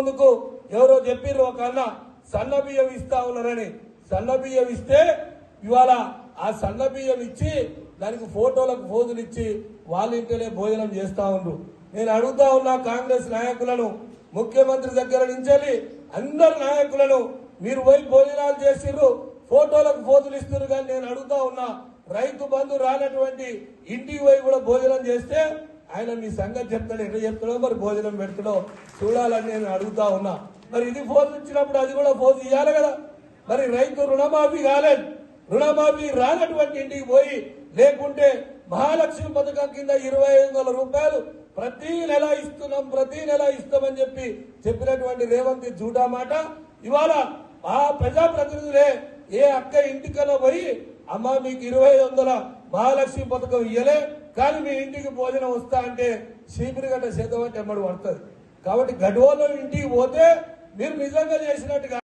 ముందుకు ఎవరో చెప్పిర్రు ఒక అన్న సన్న బియ్యం ఇస్తా ఉన్నారని. సన్న బియ్యం ఇస్తే ఇవాళ ఆ సన్న బియ్యం ఇచ్చి దానికి ఫోటోలకు ఫోజులు ఇచ్చి వాళ్ళ ఇంటినే భోజనం చేస్తా ఉండ్రు. నేను అడుగుతా ఉన్నా కాంగ్రెస్ నాయకులను ముఖ్యమంత్రి దగ్గర నుంచి అందరు నాయకులను మీరు పోయి భోజనాలు చేసిర్రు ఫోటోలకు ఫోజులు ఇస్తున్నారు కానీ నేను అడుగుతా ఉన్నా రైతు బంధు రానటువంటి ఇంటికి పోయి కూడా భోజనం చేస్తే ఆయన మీ సంగతి చెప్తాడు ఎట్లా చెప్తాడో మరి భోజనం పెడతాడో చూడాలని నేను అడుగుతా ఉన్నా. మరి ఇది ఫోజు ఇచ్చినప్పుడు అది కూడా ఫోజు ఇవ్వాలి కదా. మరి రైతు రుణమాఫీ కాలేదు. రుణమాఫీ రానటువంటి ఇంటికి పోయి లేకుంటే మహాలక్ష్మి పథకం కింద ఇరవై ఐదు వందల రూపాయలు ప్రతి నెల ఇస్తున్నాం ప్రతి నెల ఇస్తామని చెప్పి చెప్పినటువంటి రేవంత్ జూటా మాట. ఇవాళ ఆ ప్రజాప్రతినిధులే ఏ అక్క ఇంటికన్నా పోయి అమ్మ మీకు ఇరవై ఐదు వందల మహాలక్ష్మి పథకం ఇయ్యలే కానీ మీ ఇంటికి భోజనం వస్తా అంటే చీపురుగడ్డ చేద్దామంటే ఎమ్మడి పడుతుంది కాబట్టి గడ్వలో ఇంటికి పోతే మీరు నిజంగా చేసినట్టుగా